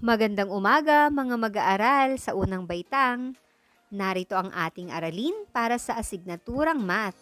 Magandang umaga mga mag-aaral sa unang baitang. Narito ang ating aralin para sa asignaturang math.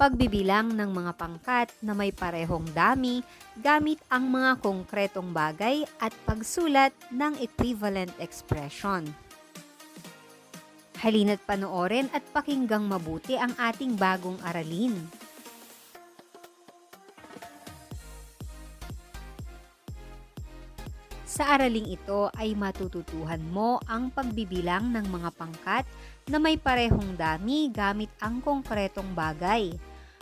Pagbibilang ng mga pangkat na may parehong dami gamit ang mga konkretong bagay at pagsulat ng equivalent expression. Halina't panoorin at pakinggang mabuti ang ating bagong aralin. Sa araling ito ay matututuhan mo ang pagbibilang ng mga pangkat na may parehong dami gamit ang konkretong bagay.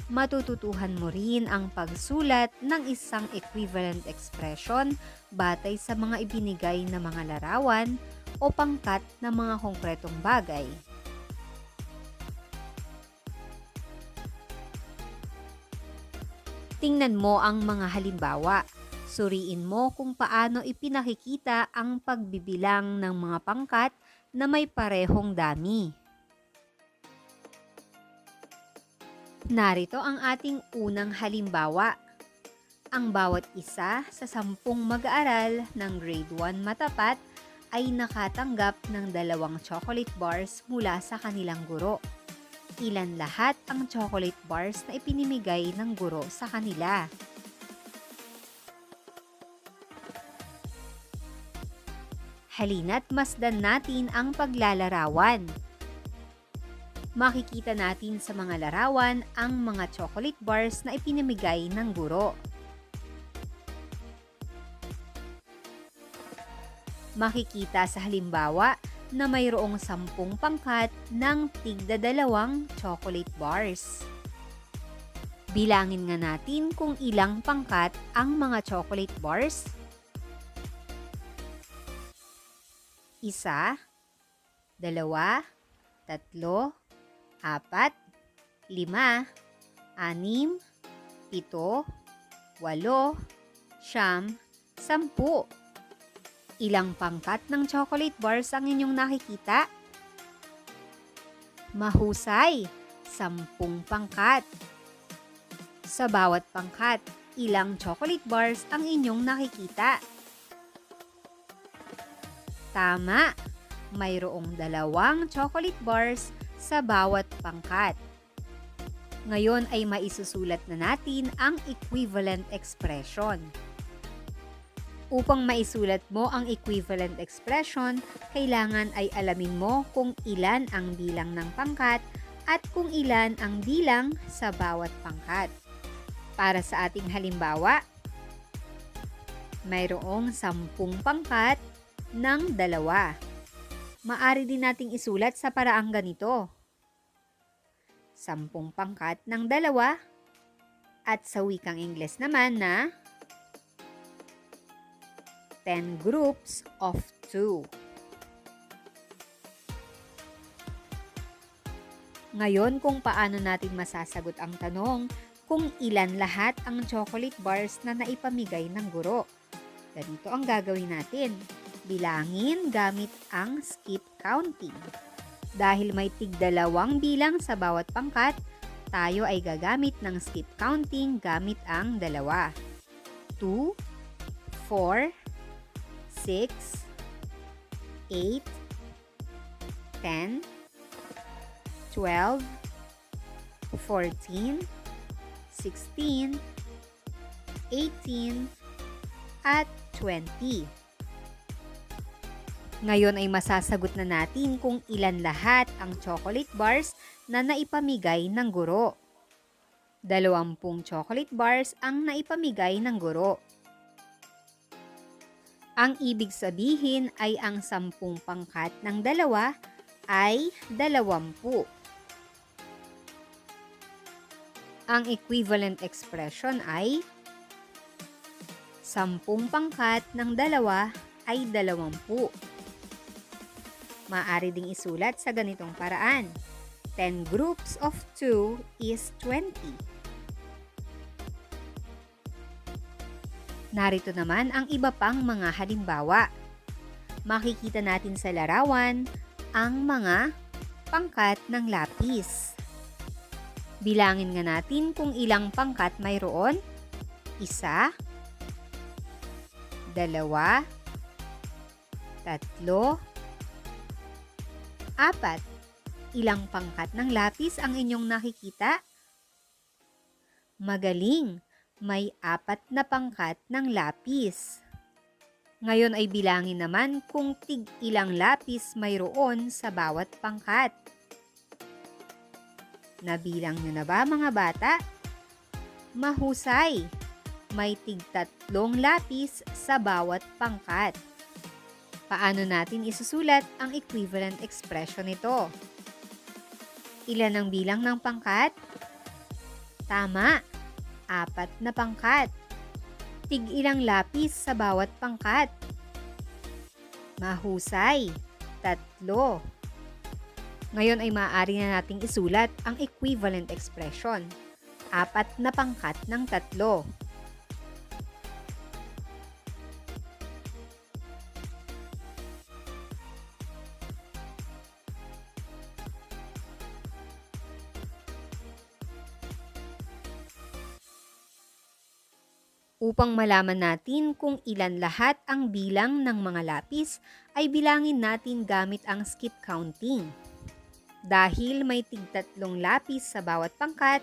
Matututuhan mo rin ang pagsulat ng isang equivalent expression batay sa mga ibinigay na mga larawan o pangkat ng mga konkretong bagay. Tingnan mo ang mga halimbawa. Suriin mo kung paano ipinakikita ang pagbibilang ng mga pangkat na may parehong dami. Narito ang ating unang halimbawa. Ang bawat isa sa sampung mag-aaral ng grade 1 matapat ay nakatanggap ng dalawang chocolate bars mula sa kanilang guro. Ilan lahat ang chocolate bars na ipinimigay ng guro sa kanila? Halina't masdan natin ang paglalarawan. Makikita natin sa mga larawan ang mga chocolate bars na ipinamigay ng guro. Makikita sa halimbawa na mayroong sampung pangkat ng tigda dalawang chocolate bars. Bilangin nga natin kung ilang pangkat ang mga chocolate bars isa, dalawa, tatlo, apat, lima, anim, pito, walo, siyam, sampu. Ilang pangkat ng chocolate bars ang inyong nakikita? Mahusay, sampung pangkat. Sa bawat pangkat, ilang chocolate bars ang inyong nakikita? Tama, mayroong dalawang chocolate bars sa bawat pangkat. Ngayon ay maisusulat na natin ang equivalent expression. Upang maisulat mo ang equivalent expression, kailangan ay alamin mo kung ilan ang bilang ng pangkat at kung ilan ang bilang sa bawat pangkat. Para sa ating halimbawa, mayroong sampung pangkat ng dalawa. Maari din nating isulat sa paraang ganito. Sampung pangkat ng dalawa at sa wikang Ingles naman na 10 groups of 2. Ngayon kung paano natin masasagot ang tanong kung ilan lahat ang chocolate bars na naipamigay ng guro. Ganito ang gagawin natin bilangin gamit ang skip counting. Dahil may tigdalawang bilang sa bawat pangkat, tayo ay gagamit ng skip counting gamit ang dalawa. 2, 4, 6, 8, 10, 12, 14, 16, 18, at 20. Ngayon ay masasagot na natin kung ilan lahat ang chocolate bars na naipamigay ng guro. Dalawampung chocolate bars ang naipamigay ng guro. Ang ibig sabihin ay ang sampung pangkat ng dalawa ay dalawampu. Ang equivalent expression ay sampung pangkat ng dalawa ay dalawampu maaari ding isulat sa ganitong paraan. 10 groups of 2 is 20. Narito naman ang iba pang mga halimbawa. Makikita natin sa larawan ang mga pangkat ng lapis. Bilangin nga natin kung ilang pangkat mayroon. Isa, dalawa, tatlo, apat. Ilang pangkat ng lapis ang inyong nakikita? Magaling! May apat na pangkat ng lapis. Ngayon ay bilangin naman kung tig ilang lapis mayroon sa bawat pangkat. Nabilang nyo na ba mga bata? Mahusay! May tig tatlong lapis sa bawat pangkat. Paano natin isusulat ang equivalent expression nito? Ilan ang bilang ng pangkat? Tama! Apat na pangkat. Tig ilang lapis sa bawat pangkat? Mahusay! Tatlo. Ngayon ay maaari na nating isulat ang equivalent expression. Apat na pangkat ng tatlo. Upang malaman natin kung ilan lahat ang bilang ng mga lapis, ay bilangin natin gamit ang skip counting. Dahil may tigtatlong lapis sa bawat pangkat,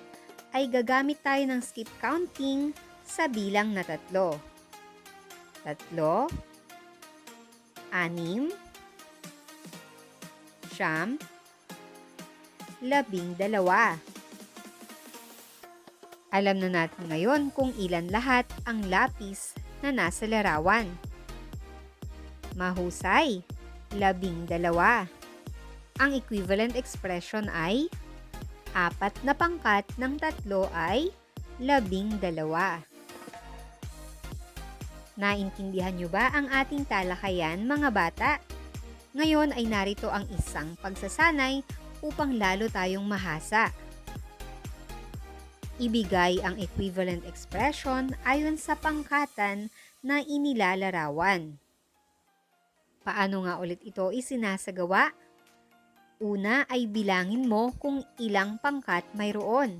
ay gagamit tayo ng skip counting sa bilang na tatlo. Tatlo, anim, siyam, labing dalawa. Alam na natin ngayon kung ilan lahat ang lapis na nasa larawan. Mahusay, labing dalawa. Ang equivalent expression ay apat na pangkat ng tatlo ay labing dalawa. Naintindihan nyo ba ang ating talakayan mga bata? Ngayon ay narito ang isang pagsasanay upang lalo tayong mahasa. Ibigay ang equivalent expression ayon sa pangkatan na inilalarawan. Paano nga ulit ito isinasagawa? Una ay bilangin mo kung ilang pangkat mayroon.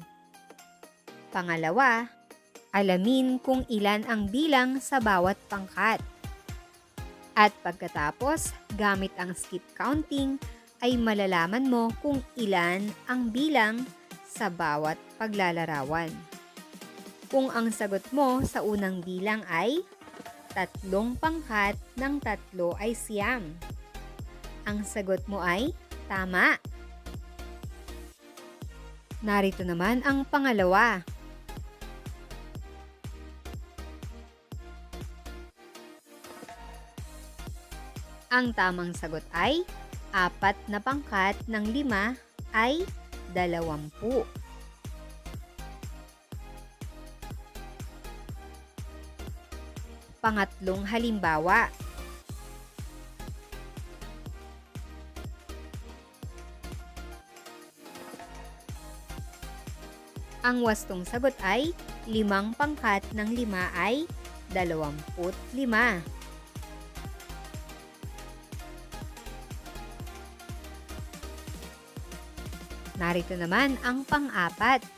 Pangalawa, alamin kung ilan ang bilang sa bawat pangkat. At pagkatapos, gamit ang skip counting, ay malalaman mo kung ilan ang bilang sa bawat paglalarawan. Kung ang sagot mo sa unang bilang ay tatlong pangkat ng tatlo ay siyam. Ang sagot mo ay tama. Narito naman ang pangalawa. Ang tamang sagot ay apat na pangkat ng lima ay dalawampu. Pangatlong halimbawa. Ang wastong sagot ay limang pangkat ng lima ay dalawamput lima. Narito naman ang pang-apat.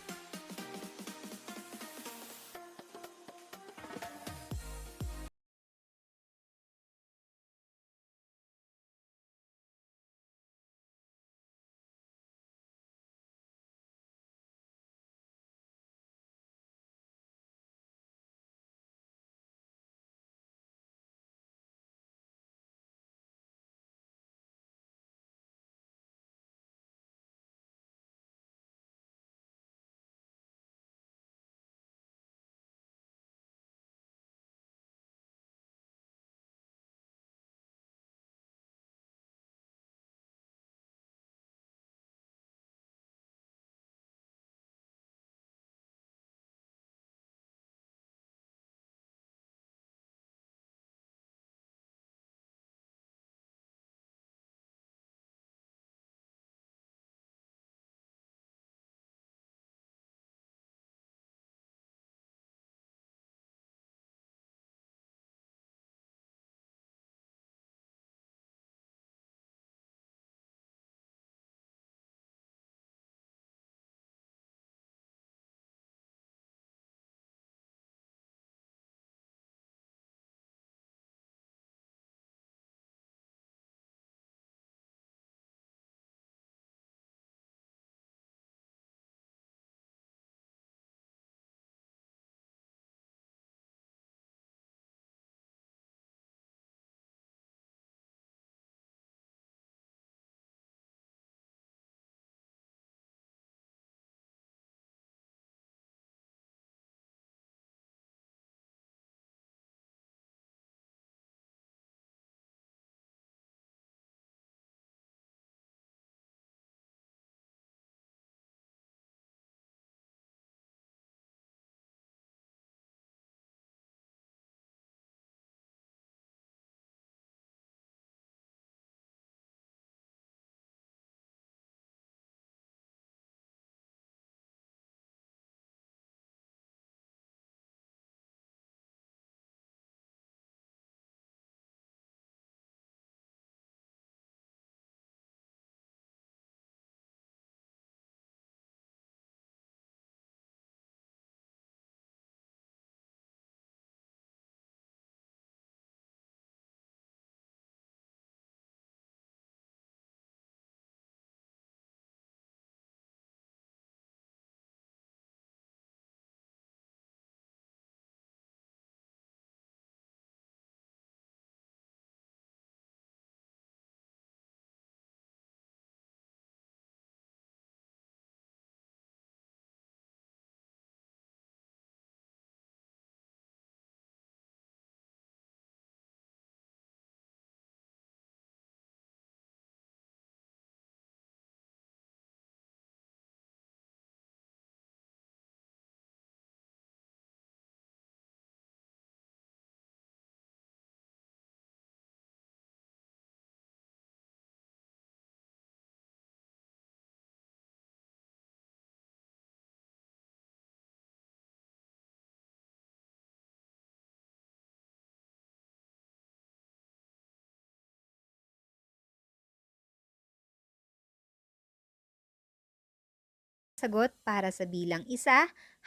Sagot para sa bilang isa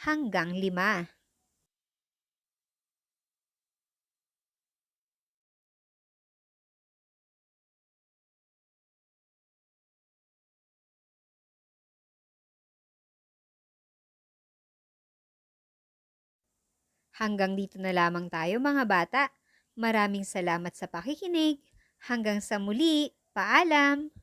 hanggang lima. Hanggang dito na lamang tayo mga bata. Maraming salamat sa pakikinig. Hanggang sa muli, paalam!